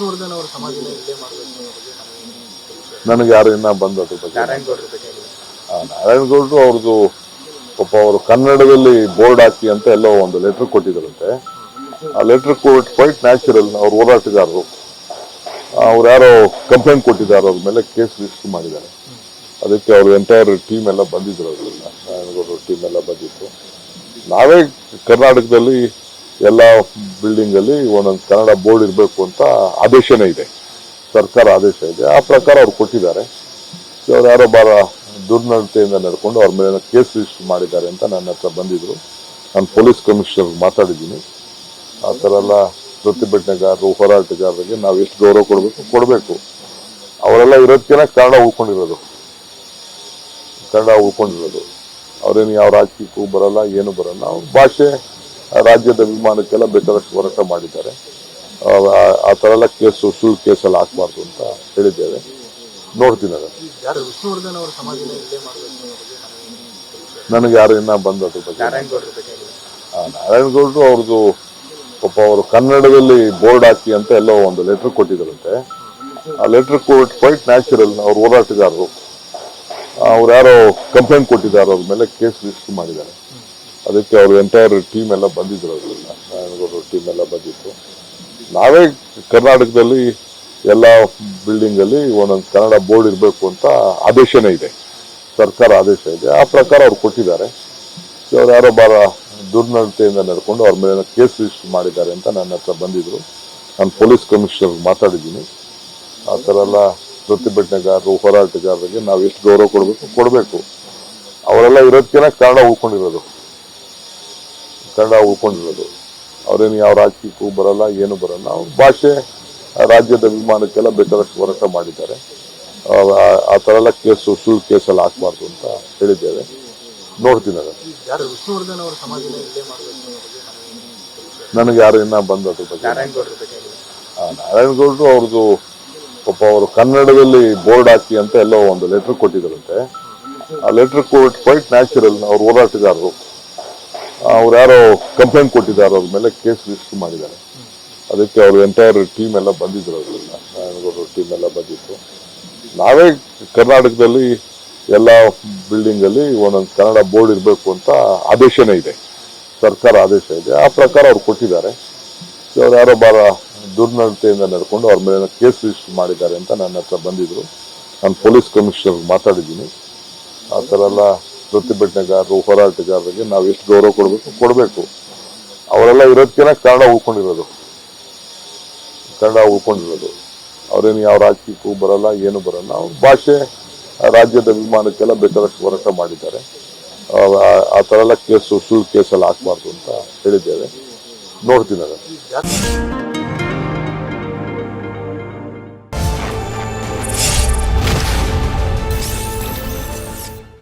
ವಿಷ್ಣುವರ್ಧನ್ ಅವರ ಸಮಾಧಿನ ಇಲ್ಲೇ ಮಾಡಬೇಕು. ಅನ್ನೋ ಬಗ್ಗೆ ನನಗೆ ಯಾರು ಇನ್ನ ಬಂದ ಅದ್ರ ಬಗ್ಗೆ ನಾರಾಯಣಗೌಡರ ಬಗ್ಗೆ ಆ, ನಾರಾಯಣಗೌಡರು ಅವ್ರದ್ದು ಪಾಪ ಅವರು ಕನ್ನಡದಲ್ಲಿ ಬೋರ್ಡ್ ಹಾಕಿ ಅಂತ ಎಲ್ಲೋ ಒಂದು ಲೆಟರ್ ಕೊಟ್ಟಿದ್ದಾರಂತೆ ಆ ಲೆಟರ್ ಕೊಟ್ಟು ಕ್ವೈಟ್ ನ್ಯಾಚುರಲ್ ಅವ್ರು ಹೋರಾಟಗಾರರು ಅವ್ರು ಯಾರೋ ಕಂಪ್ಲೇಂಟ್ ಕೊಟ್ಟಿದ್ದಾರೆ ಅವ್ರ ಮೇಲೆ ಕೇಸ್ ರಿಜಿಸ್ಟರ್ ಮಾಡಿದ್ದಾರೆ. ಅದಕ್ಕೆ ಅವ್ರ ಎಂಟೈರ್ ಟೀಮ್ ಎಲ್ಲ ಬಂದಿದ್ರು ಅವ್ರನ್ನ. ನಾರಾಯಣಗೌಡರ ಟೀಮ್ ಎಲ್ಲ ಬಂದಿದ್ರು ನಾವೇ ಕರ್ನಾಟಕದಲ್ಲಿ ಎಲ್ಲ ಬಿಲ್ಡಿಂಗ್ ಅಲ್ಲಿ ಒಂದೊಂದು ಕನ್ನಡ ಬೋರ್ಡ್ ಇರಬೇಕು ಅಂತ ಆದೇಶನೇ ಇದೆ. ಸರ್ಕಾರ ಆದೇಶ ಇದೆ. ಆ ಪ್ರಕಾರ ಅವ್ರು ಕೊಟ್ಟಿದ್ದಾರೆ. ಅವ್ರು ಯಾರೋ ಬಾರ ದುರ್ನಡತೆಯಿಂದ ನಡ್ಕೊಂಡು ಅವ್ರ ಮೇಲೆ ಕೇಸ್ ರಿಜಿಸ್ಟರ್ ಮಾಡಿದ್ದಾರೆ ಅಂತ ನನ್ನ ಹತ್ರ ಬಂದಿದ್ರು. ನಾನು ಪೊಲೀಸ್ ಕಮಿಷನರ್ ಮಾತಾಡಿದ್ದೀನಿ. ಆ ಥರ ಎಲ್ಲ ಪ್ರತಿಭಟನೆಗಾರರು, ಹೋರಾಟಗಾರರಿಗೆ ನಾವು ಎಷ್ಟು ಗೌರವ ಕೊಡಬೇಕು? ಕೊಡಬೇಕು. ಅವರೆಲ್ಲ ಇರೋದಕ್ಕೇನೆ ಕನ್ನಡ ಉಳ್ಕೊಂಡಿರೋದು. ಕನ್ನಡ ಉಳ್ಕೊಂಡಿರೋದು. ಅವ್ರೇನು ಯಾವ ರಾಜಕೀಯಕ್ಕೂ ಬರಲ್ಲ, ಏನು ಬರಲ್ಲ. ಅವ್ರ ಭಾಷೆ ರಾಜ್ಯದ ಅಭಿಮಾನಕ್ಕೆಲ್ಲ ಬೇಕಾದಷ್ಟು ಹೋರಾಟ ಮಾಡಿದ್ದಾರೆ. ಆ- ಥರ ಎಲ್ಲ ಕೇಸು ಸುಳ್ಳು ಕೇಸೆಲ್ಲ ಹಾಕಬಾರ್ದು ಅಂತ ಹೇಳಿದ್ದೇವೆ. ನೋಡ್ತೀನಿ ನನಗೆ ಯಾರು ಇನ್ನ ಬಂದ ನಾರಾಯಣಗೌಡರು ಅವ್ರದ್ದು ಪಾಪ ಅವರು ಕನ್ನಡದಲ್ಲಿ ಬೋರ್ಡ್ ಹಾಕಿ ಅಂತ ಎಲ್ಲೋ ಒಂದು ಲೆಟರ್ ಕೊಟ್ಟಿದ್ರಂತೆ. ಆ ಲೆಟರ್ ಕೊಟ್ಟು ಕ್ವೈಟ್ ನ್ಯಾಚುರಲ್ ಅವ್ರು ಹೋರಾಟಗಾರರು. ಅವ್ರು ಯಾರೋ ಕಂಪ್ಲೇಂಟ್ ಕೊಟ್ಟಿದ್ದಾರೆ ಅವ್ರ ಮೇಲೆ ಕೇಸ್ ರಿಜಿಸ್ಟರ್ ಮಾಡಿದ್ದಾರೆ. ಅದಕ್ಕೆ ಅವ್ರ ಎಂಟೈರ್ ಟೀಮ್ ಎಲ್ಲ ಬಂದಿದ್ರು ಅವ್ರನ್ನ ನಾರಾಯಣಗೌಡರ ಟೀಮ್ ಎಲ್ಲ ಬಂದಿತ್ತು ನಾವೇ ಕರ್ನಾಟಕದಲ್ಲಿ ಎಲ್ಲ ಬಿಲ್ಡಿಂಗ್ ಅಲ್ಲಿ ಒಂದೊಂದು ಕನ್ನಡ ಬೋರ್ಡ್ ಇರಬೇಕು ಅಂತ ಆದೇಶನೇ ಇದೆ. ಸರ್ಕಾರ ಆದೇಶ ಇದೆ. ಆ ಪ್ರಕಾರ ಅವ್ರು ಕೊಟ್ಟಿದ್ದಾರೆ. ಅವ್ರು ಯಾರೋ ಬಾರ ದುರ್ನಡತೆಯಿಂದ ನಡ್ಕೊಂಡು ಅವ್ರ ಮೇಲೆ ಕೇಸ್ ರಿಜಿಸ್ಟರ್ ಮಾಡಿದ್ದಾರೆ ಅಂತ ನನ್ನ ಹತ್ರ ಬಂದಿದ್ರು. ನಾನು ಪೊಲೀಸ್ ಕಮಿಷನರ್ ಮಾತಾಡಿದ್ದೀನಿ. ಆ ಥರ ಎಲ್ಲ ಪ್ರತಿಭಟನೆಗಾರರು, ಹೋರಾಟಗಾರರಿಗೆ ನಾವು ಎಷ್ಟು ಗೌರವ ಕೊಡಬೇಕು ಕೊಡಬೇಕು. ಅವರೆಲ್ಲ ಇರೋದಕ್ಕೇನೆ ಕನ್ನಡ ಉಳ್ಕೊಂಡಿರೋದು. ಕನ್ನಡ ಉಳ್ಕೊಂಡಿರೋದು. ಅವ್ರೇನು ಯಾವ ರಾಜಕೀಯಕ್ಕೂ ಬರಲ್ಲ ಏನು ಬರಲ್ಲ. ಅವ್ರ ಭಾಷೆ ರಾಜ್ಯದ ಅಭಿಮಾನಕ್ಕೆಲ್ಲ ಬೇಕಾದಷ್ಟು ಹೋರಾಟ ಮಾಡಿದ್ದಾರೆ. ಆ- ಥರ ಎಲ್ಲ ಕೇಸು ಸುಳ್ಳು ಕೇಸಲ್ಲಿ ಹಾಕಬಾರ್ದು ಅಂತ ಹೇಳಿದ್ದೇವೆ. ನೋಡ್ತೀನಿ ನನಗೆ ಯಾರು ಇನ್ನ ಬಂದ ಬಗ್ಗೆ ನಾರಾಯಣಗೌಡರ ಅವ್ರದ್ದು ಪಾಪ ಅವರು ಕನ್ನಡದಲ್ಲಿ ಬೋರ್ಡ್ ಹಾಕಿ ಅಂತ ಎಲ್ಲೋ ಒಂದು ಲೆಟರ್ ಕೊಟ್ಟಿದ್ರಂತೆ ಆ ಲೆಟರ್ ಕೊಟ್ಟು ಕ್ವೈಟ್ ನ್ಯಾಚುರಲ್ ಅವ್ರ ಹೋರಾಟಗಾರರು. ಅವ್ರು ಯಾರೋ ಕಂಪ್ಲೇಂಟ್ ಕೊಟ್ಟಿದ್ದಾರೆ, ಅವ್ರ ಮೇಲೆ ಕೇಸ್ ರಿಜಿಸ್ಟರ್ ಮಾಡಿದ್ದಾರೆ. ಅದಕ್ಕೆ ಅವ್ರ ಎಂಟೈರ್ ಟೀಮ್ ಎಲ್ಲ ಬಂದಿದ್ರು ಅವ್ರನ್ನ. ನಾರಾಯಣಗೌಡರ ಟೀಮ್ ಎಲ್ಲ ಬಂದಿತ್ತು. ನಾವೇ ಕರ್ನಾಟಕದಲ್ಲಿ ಎಲ್ಲ ಬಿಲ್ಡಿಂಗ್ ಅಲ್ಲಿ ಒಂದೊಂದು ಕನ್ನಡ ಬೋರ್ಡ್ ಇರಬೇಕು ಅಂತ ಆದೇಶನೇ ಇದೆ. ಸರ್ಕಾರ ಆದೇಶ ಇದೆ. ಆ ಪ್ರಕಾರ ಅವ್ರು ಕೊಟ್ಟಿದ್ದಾರೆ. ಅವ್ರು ಯಾರೋ ಬಾರ ದುರ್ನಡತೆಯಿಂದ ನಡ್ಕೊಂಡು ಅವ್ರ ಮೇಲೆ ಕೇಸ್ ರಿಜಿಸ್ಟರ್ ಮಾಡಿದ್ದಾರೆ ಅಂತ ನನ್ನ ಹತ್ರ ಬಂದಿದ್ರು. ನಾನು ಪೊಲೀಸ್ ಕಮಿಷನರ್ ಮಾತಾಡಿದ್ದೀನಿ. ಆ ಥರ ಎಲ್ಲ ಪ್ರತಿಭಟನೆಗಾರರು ಹೋರಾಟಗಾರರಿಗೆ ನಾವು ಎಷ್ಟು ಗೌರವ ಕೊಡಬೇಕು ಕೊಡಬೇಕು. ಅವರೆಲ್ಲ ಇರೋದಕ್ಕೇನೆ ಕನ್ನಡ ಉಳ್ಕೊಂಡಿರೋದು. ಕನ್ನಡ ಉಳ್ಕೊಂಡಿರೋದು. ಅವರೇನು ಯಾವ ರಾಜಕೀಯಕ್ಕೂ ಬರಲ್ಲ, ಏನು ಬರಲ್ಲ. ಅವ್ರ ಭಾಷೆ, ರಾಜ್ಯದ ಅಭಿಮಾನಕ್ಕೆಲ್ಲ ಬೇಕಾದಷ್ಟು ಹೋರಾಟ ಮಾಡಿದ್ದಾರೆ. ಆ- ಥರ ಎಲ್ಲ ಕೇಸು, ಸುಳ್ಳು ಕೇಸಲ್ಲಿ ಹಾಕಬಾರ್ದು ಅಂತ ಹೇಳಿದ್ದೇವೆ. ನೋಡ್ತೀನಿ ಅದನ್ನು